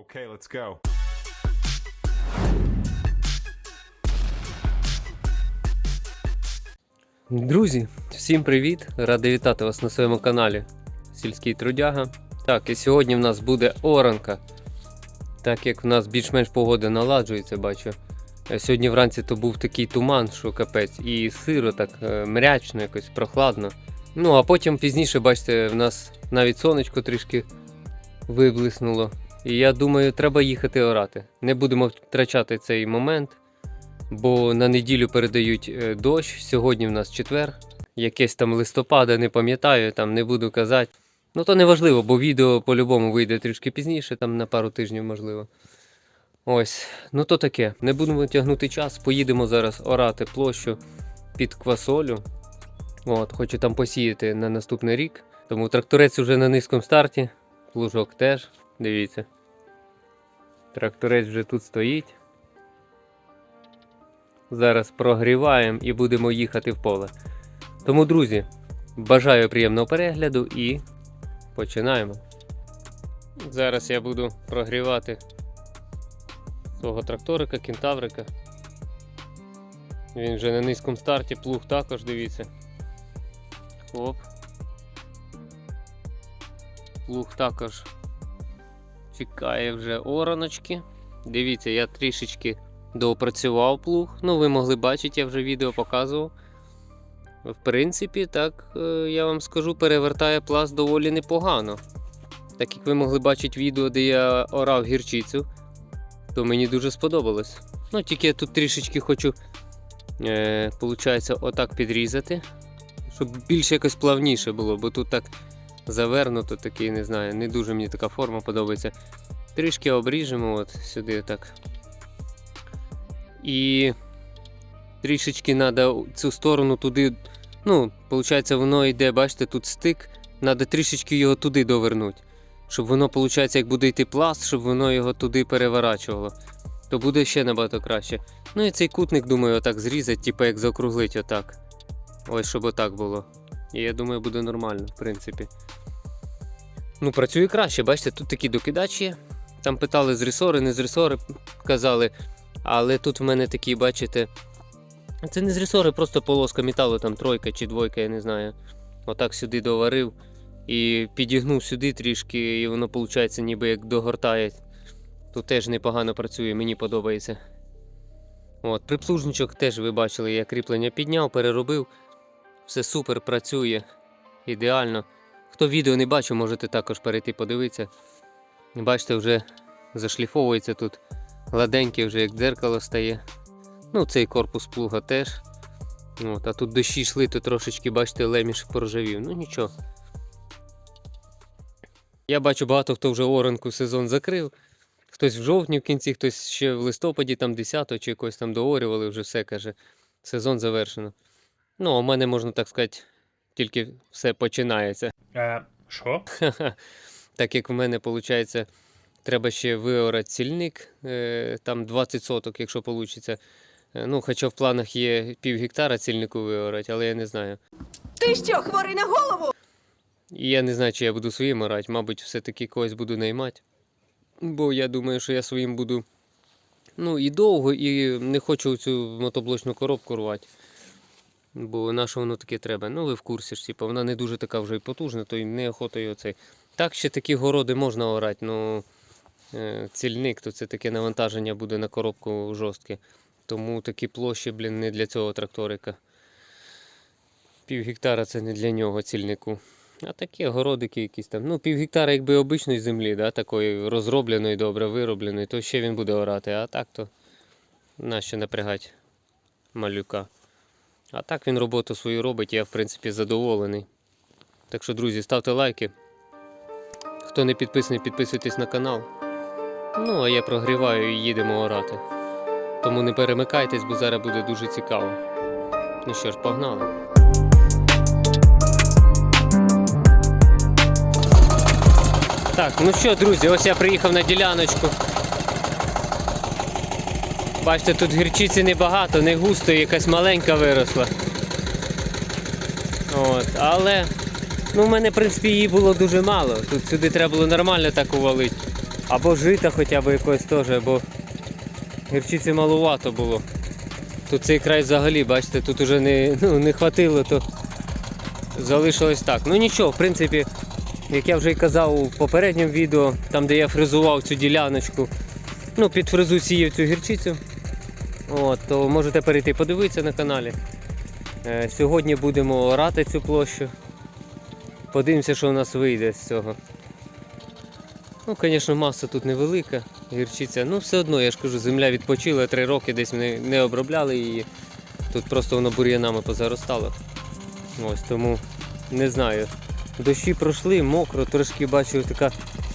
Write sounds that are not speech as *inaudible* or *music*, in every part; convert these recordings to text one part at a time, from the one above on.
Okay, let's go. Друзі, всім привіт! Радий вітати вас на своєму каналі Сільський Трудяга. Так, і сьогодні в нас буде оранка. Так як в нас більш-менш погода наладжується, бачу. Е, Сьогодні вранці то був такий туман, що капець, і сиро, так е, мрячно, якось прохладно. Ну, а потім пізніше, бачите, в нас навіть сонечко трішки виблиснуло. І я думаю, треба їхати орати. Не будемо втрачати цей момент бо на неділю передають е, дощ. Сьогодні в нас четвер, якесь там листопада, не пам'ятаю, там не буду казати. Ну то не важливо, бо відео по-любому вийде трішки пізніше, там на пару тижнів, можливо. Ось, ну то таке. Не будемо тягнути час. Поїдемо зараз орати площу під квасолю. От, хочу там посіяти на наступний рік. Тому тракторець вже на низькому старті, плужок теж. Дивіться. Тракторець вже тут стоїть. Зараз прогріваємо і будемо їхати в поле. Тому, друзі, бажаю приємного перегляду і починаємо. Зараз я буду прогрівати свого тракторика, кентаврика. Він вже на низькому старті, плуг також, дивіться. Хоп. Плуг також чекає вже ораночки. Дивіться, я трішечки доопрацював плуг. Ну, ви могли бачити, я вже відео показував. В принципі, так, е, я вам скажу, перевертає пласт доволі непогано. Так як ви могли бачити відео, де я орав гірчицю, то мені дуже сподобалось. Ну, тільки я тут трішечки хочу, е, отак підрізати, щоб більш якось плавніше було, бо тут так завернуто, такий, не знаю, не дуже мені така форма подобається. Трішки обріжемо от сюди так. І трішечки треба цю сторону туди. Ну, виходить, воно йде, бачите, тут стик. Треба трішечки його туди довернути. Щоб воно, виходить, як буде йти пласт, щоб воно його туди переворачувало. То буде ще набагато краще. Ну і цей кутник, думаю, отак зрізати, типу як закруглить отак. Ось, щоб отак було. І я думаю, буде нормально, в принципі. Ну, працює краще, бачите, тут такі докидачі. Там питали з не з казали. Але тут в мене такі, бачите, це не з просто полоска металу, там тройка чи двойка, я не знаю. Отак сюди доварив і підігнув сюди трішки, і воно виходить ніби як догортає. Тут теж непогано працює, мені подобається. От, Приплужничок теж ви бачили, я кріплення підняв, переробив. Все супер працює. Ідеально. Хто відео не бачив, можете також перейти подивитися. Бачите, вже зашліфовується тут гладенький вже як дзеркало стає. Ну, цей корпус плуга теж. От, А тут дощі йшли, то трошечки, бачите, леміш поржавів. Ну нічого. Я бачу, багато хто вже оранку сезон закрив. Хтось в жовтні в кінці, хтось ще в листопаді, там 10 чи якось там доорювали, вже все каже. Сезон завершено. Ну, а у мене, можна так сказати, тільки все починається. Е, що? *laughs* Так як в мене виходить, треба ще виорати цільник, е, там 20 соток, якщо вийде. Ну, хоча в планах є пів гектара цільнику виорати, але я не знаю. Ти що, хворий на голову? І я не знаю, чи я буду своїм орати, мабуть, все-таки когось буду наймати. Бо я думаю, що я своїм буду ну, і довго, і не хочу цю мотоблочну коробку рвати. Бо на воно таке треба? Ну, ви в курсі ж, типу, вона не дуже така вже і потужна, то й неохота його цей. Так, ще такі городи можна орати, ну е, цільник, то це таке навантаження буде на коробку жорстке. Тому такі площі, блін, не для цього тракторика. Пів гектара це не для нього цільнику. А такі городики якісь там. Ну, пів гектара якби обичної землі, да, такої розробленої, добре виробленої, то ще він буде орати. А так то нащо напрягати малюка. А так він роботу свою робить, я в принципі задоволений. Так що, друзі, ставте лайки. Хто не підписаний, підписуйтесь на канал. Ну, а я прогріваю і їдемо орати. Тому не перемикайтесь, бо зараз буде дуже цікаво. Ну що ж, погнали. Так, ну що, друзі, ось я приїхав на діляночку. Бачите, тут гірчиці небагато, не густо, якась маленька виросла. От, але ну, в мене, в принципі, її було дуже мало. Тут сюди треба було нормально так увалити. Або жита хоча б якось теж, або гірчиці малувато було. Тут цей край взагалі, бачите, тут уже не, ну, не хватило, то залишилось так. Ну нічого, в принципі, як я вже й казав у попередньому відео, там де я фрезував цю діляночку, ну під фрезу сіяв цю гірчицю. От, то можете перейти подивитися на каналі. Е, сьогодні будемо орати цю площу. Подивимося, що у нас вийде з цього. Ну, звісно, маса тут невелика, гірчиця. Ну, все одно, я ж кажу, земля відпочила три роки, десь ми не обробляли її. Тут просто воно бур'янами позаростало. Ось тому не знаю. Дощі пройшли, мокро, трошки бачу така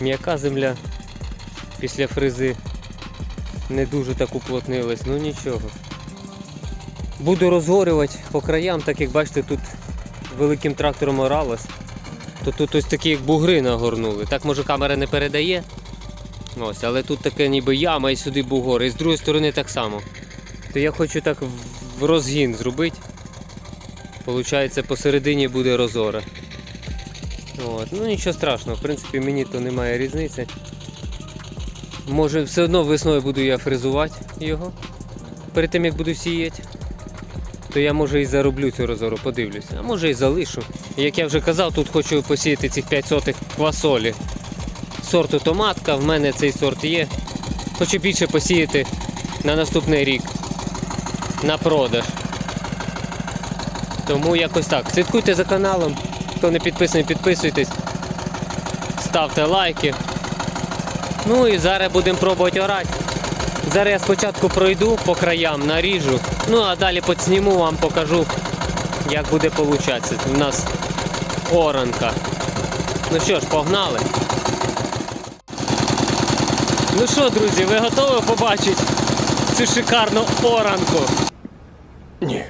м'яка земля після фрези. Не дуже так уплотнилась, ну нічого. Буду розгорювати по краям, так як бачите, тут великим трактором оралось. То тут ось такі як бугри нагорнули. Так може камера не передає. Ось, але тут таке ніби яма і сюди бугор. І з другої сторони так само. То я хочу так в розгін зробити. Получається, посередині буде розора. От. Ну нічого страшного, в принципі, мені то немає різниці. Може, все одно весною буду я фрезувати його. Перед тим як буду сіяти. То я може і зароблю цю розору, подивлюся. А може і залишу. Як я вже казав, тут хочу посіяти цих 5 сотих квасолі. Сорту томатка, в мене цей сорт є. Хочу більше посіяти на наступний рік. На продаж. Тому якось так. Слідкуйте за каналом. Хто не підписаний, підписуйтесь. Ставте лайки. Ну і зараз будемо пробувати орати. Зараз я спочатку пройду по краям, наріжу, ну а далі підсніму вам покажу, як буде получатися. У нас оранка. Ну що ж, погнали. Ну що, друзі, ви готові побачити цю шикарну оранку? Ні.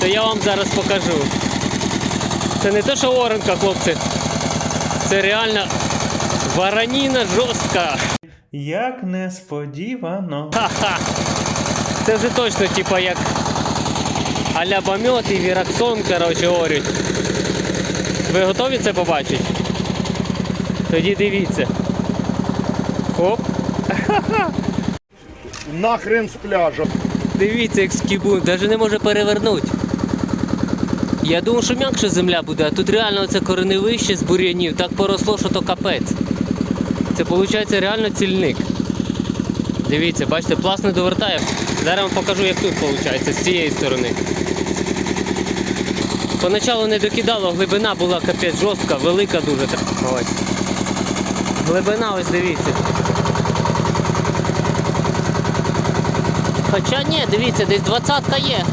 То я вам зараз покажу. Це не те, що оранка, хлопці. Це реально вараніна жорстка. Як несподівано. Ха-ха! Це вже точно типа як аля бамьот і віраксон, коротше, орють. Ви готові це побачити? Тоді дивіться. Хоп, Нахрен з пляжа. дивіться, як скібун, навіть не може перевернути. Я думав, що м'якша земля буде, а тут реально це кореневище з бур'янів так поросло, що то капець. Це виходить реально цільник. Дивіться, бачите, пласт не довертає. Зараз вам покажу, як тут виходить, з цієї сторони. Поначалу не докидало, глибина була капець жорстка, велика дуже. Ось. Глибина, ось дивіться. Хоча ні, дивіться, десь двадцятка є.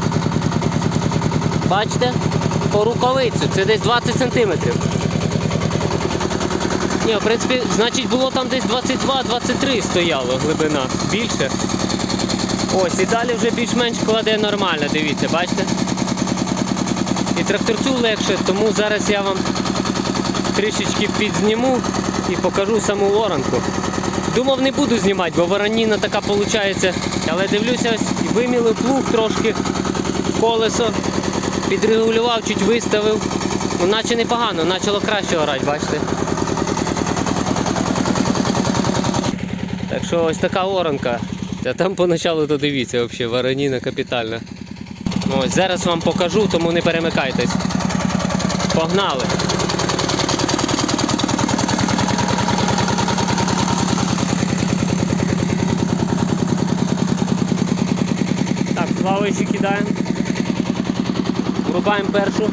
Бачите? По рукавицю, це десь 20 сантиметрів. Ні, в принципі, значить було там десь 22-23 стояло глибина. Більше. Ось, і далі вже більш-менш кладе нормально, дивіться, бачите? І тракторцю легше, тому зараз я вам трішечки підзніму і покажу саму оранку. Думав не буду знімати, бо вороніна така виходить. Але дивлюся, ось вимілив плуг трошки, колесо, підрегулював, чуть виставив. Ну, наче непогано, почало краще орати, бачите? Так що ось така оранка. А там поначалу то дивіться, взагалі, вороніна капітальна. Ну, Ось зараз вам покажу, тому не перемикайтесь. Погнали! Так, плаваючи кидаємо. Врубаємо першу.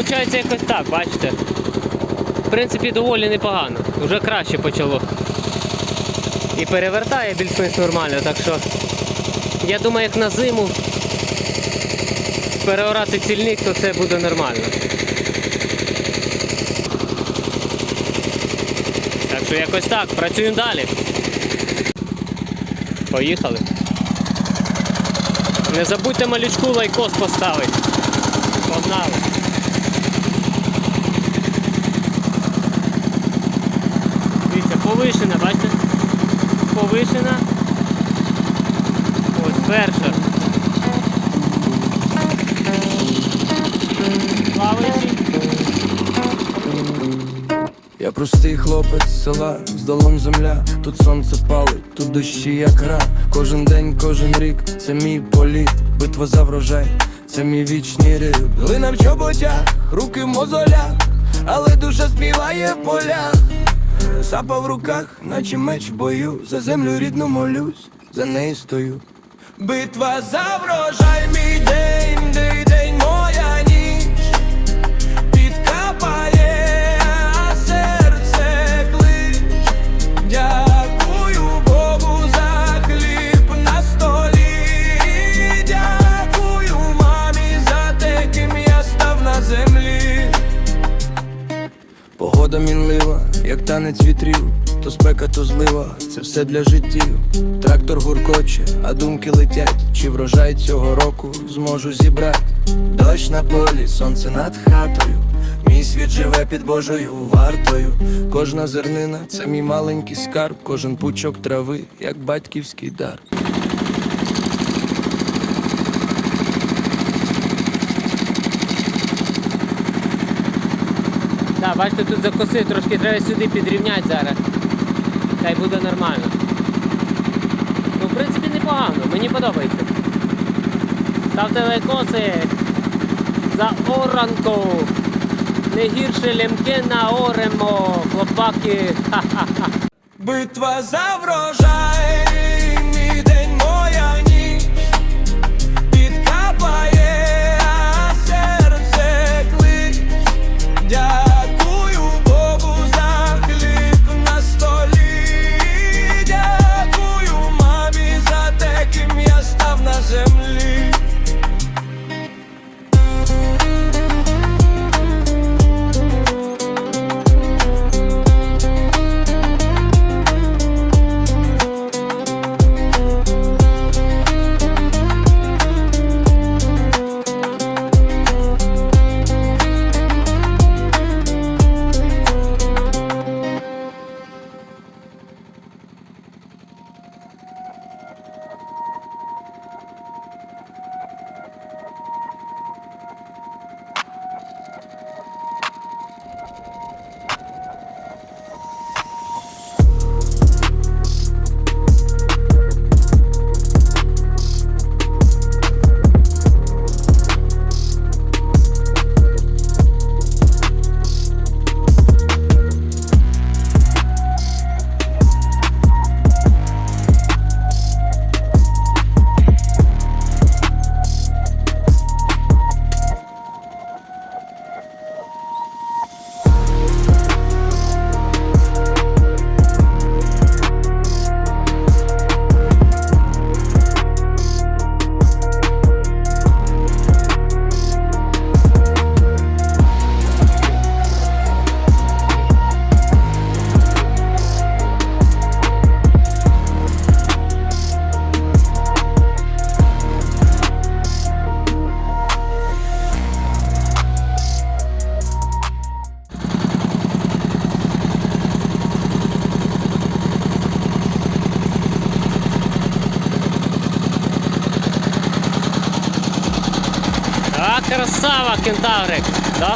Получається якось так, бачите. В принципі, доволі непогано. Уже краще почало. І перевертає більш-менш нормально, так що я думаю, як на зиму переорати цільник, то це буде нормально. Так що якось так, працюємо далі. Поїхали. Не забудьте малючку лайкос поставити. Погнали. Дивіться, повишена, бачите? Повишена. Ось перша. Я простий хлопець села, з долом земля, тут сонце палить, тут дощі як гра. Кожен день, кожен рік, це мій політ, битва за врожай, це мій вічний рик. Глина в чоботях, руки в мозолях, але душа співає в полях. Сапа в руках, наче меч в бою, за землю рідну молюсь, за неї стою. Битва за врожай, мій день, день, день, моя танець вітрів, то спека, то злива, це все для життів. Трактор гуркоче, а думки летять. Чи врожай цього року зможу зібрати? Дощ на полі, сонце над хатою. Мій світ живе під Божою вартою. Кожна зернина це мій маленький скарб, кожен пучок трави, як батьківський дар. Бачите, тут закосив, трошки треба сюди підрівняти зараз. Та й буде нормально. Ну, в принципі, непогано, мені подобається. Ставте лайкоси за оранку. Не гірше лямки на оремо, хлопаки. Ха-ха-ха. Битва за врожай,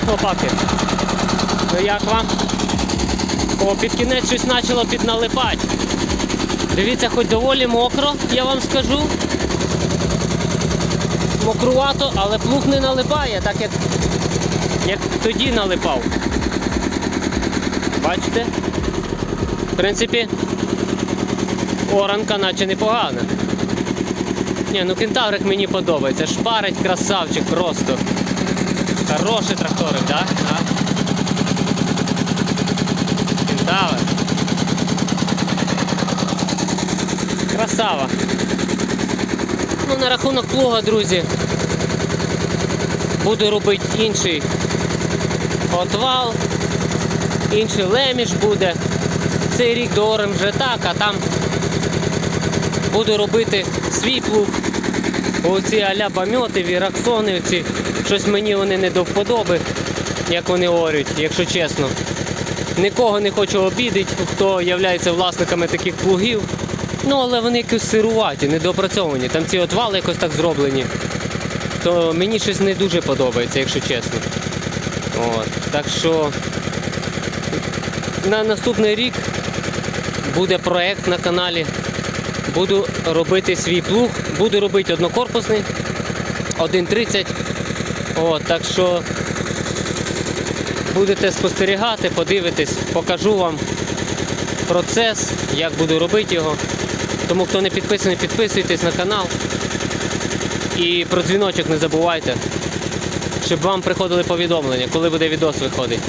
хлопаки? Ну як вам? О, під кінець щось почало підналипати. Дивіться, хоч доволі мокро, я вам скажу. Мокрувато, але плуг не налипає, так як, як тоді налипав. Бачите? В принципі, оранка наче непогана. Ні, ну кентаврик мені подобається. Шпарить красавчик просто. Хороший тракторик, да? Кентавр. Красава. Ну, На рахунок плуга, друзі. Буду робити інший отвал, інший леміш буде. Цей рік до Орем вже так, а там буду робити свій плуг. Оці аля пам'яти, віраксони, оці щось мені вони не до вподоби, як вони орють, якщо чесно. Нікого не хочу обідати, хто є власниками таких плугів. Ну, але вони якось сируваті, недоопрацьовані. Там ці отвали якось так зроблені. То мені щось не дуже подобається, якщо чесно. От. Так що на наступний рік буде проект на каналі. Буду робити свій плуг, буду робити однокорпусний, 1.30. От, так що будете спостерігати, подивитесь, покажу вам процес, як буду робити його. Тому хто не підписаний, підписуйтесь на канал. І про дзвіночок не забувайте, щоб вам приходили повідомлення, коли буде відос виходить.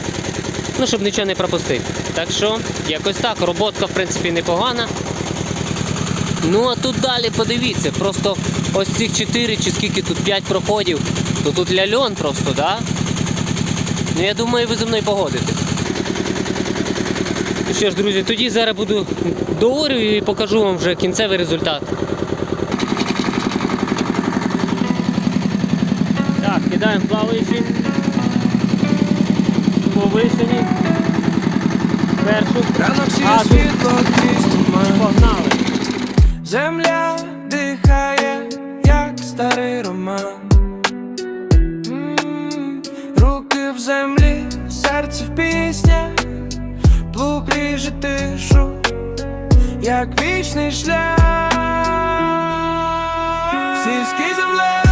Ну, щоб нічого не пропустити. Так що, якось так, роботка в принципі непогана. Ну а тут далі подивіться, просто ось цих 4 чи скільки тут 5 проходів, то тут ляльон просто, да? Ну я думаю, ви зі мною погодитесь. Ну що ж, друзі, тоді зараз буду доорю і покажу вам вже кінцевий результат. Так, кидаємо плаваючі. Повишені. Першу. Ранок тут- світло, Погнали. Земля дихає, як старий роман. В землі, серце в піснях, плуг ріже тишу, як вічний шлях. Сільський землеро,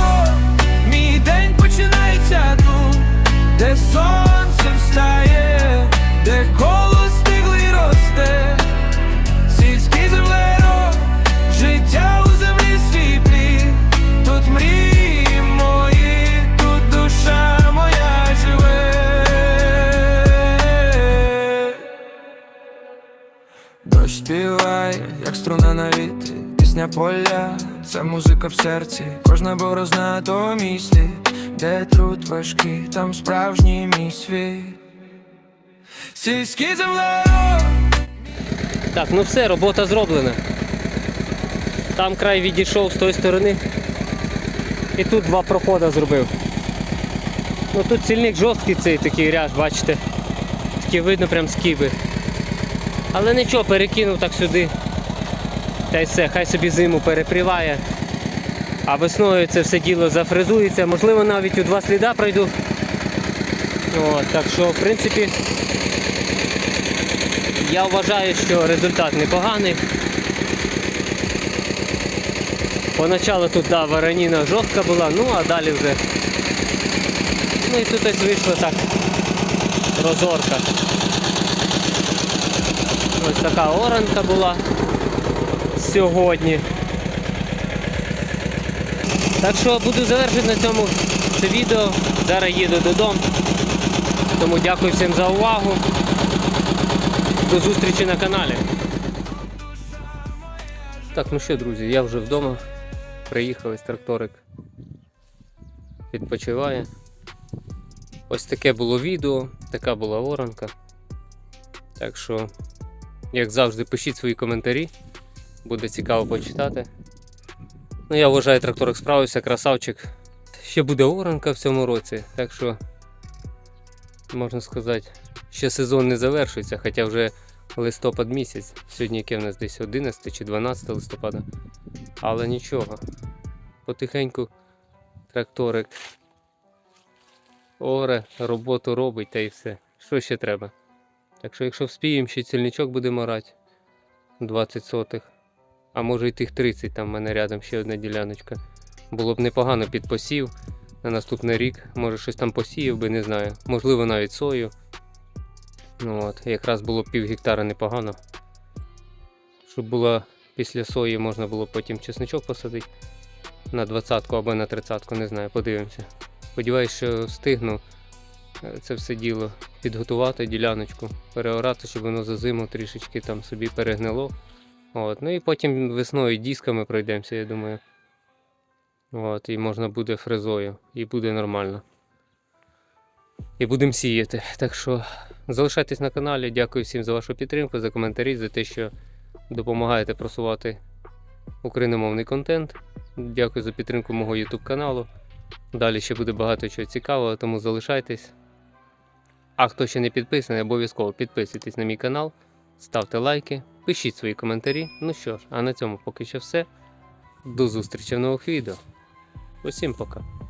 це музика в серці, кожна борозна то мислі, де труд важкий, там справжній мій світ. Сільський землеро. Так, ну все, робота зроблена. Там край відійшов з тої сторони. І тут два проходи зробив. Ну тут сільник жорсткий цей такий ряд, бачите. Такі видно прям скиби. Але нічого, перекинув так сюди. Та й все, хай собі зиму перепріває. А весною це все діло зафрезується. Можливо, навіть у два сліда пройду. От, так що, в принципі, я вважаю, що результат непоганий. Поначалу тут да, вараніна жорстка була, ну а далі вже. Ну і тут ось вийшло так. Розорка. Ось така оранка була сьогодні. Так що буду завершити на цьому це відео. Зараз їду додому. Тому дякую всім за увагу. До зустрічі на каналі. Так, ну що, друзі, я вже вдома. Приїхав із тракторик. Відпочиває. Ось таке було відео, така була оранка. Так що, як завжди, пишіть свої коментарі. Буде цікаво почитати. Ну, я вважаю, тракторик справився, красавчик. Ще буде оранка в цьому році, так що, можна сказати, ще сезон не завершується, хоча вже листопад місяць. Сьогодні яке в нас десь 11 чи 12 листопада. Але нічого. Потихеньку тракторик оре, роботу робить та й все. Що ще треба? Так що, якщо вспіємо, ще цільничок будемо орати 20 сотих. А може й тих 30, там в мене рядом ще одна діляночка. Було б непогано під посів на наступний рік. Може щось там посіяв би, не знаю. Можливо, навіть сою. Ну от, якраз було б пів гектара непогано. Щоб було після сої можна було потім чесничок посадити на 20 або на 30, не знаю, подивимося. Сподіваюсь, що встигну е, це все діло підготувати діляночку, переорати, щоб воно за зиму трішечки там собі перегнило. От, ну і потім весною дисками пройдемося, я думаю. От, і можна буде фрезою, і буде нормально. І будемо сіяти. Так що залишайтесь на каналі. Дякую всім за вашу підтримку, за коментарі, за те, що допомагаєте просувати україномовний контент. Дякую за підтримку мого YouTube каналу. Далі ще буде багато чого цікавого, тому залишайтесь. А хто ще не підписаний, обов'язково підписуйтесь на мій канал, ставте лайки, пишіть свої коментарі. Ну що ж, а на цьому поки що все. До зустрічі в нових відео. Усім пока.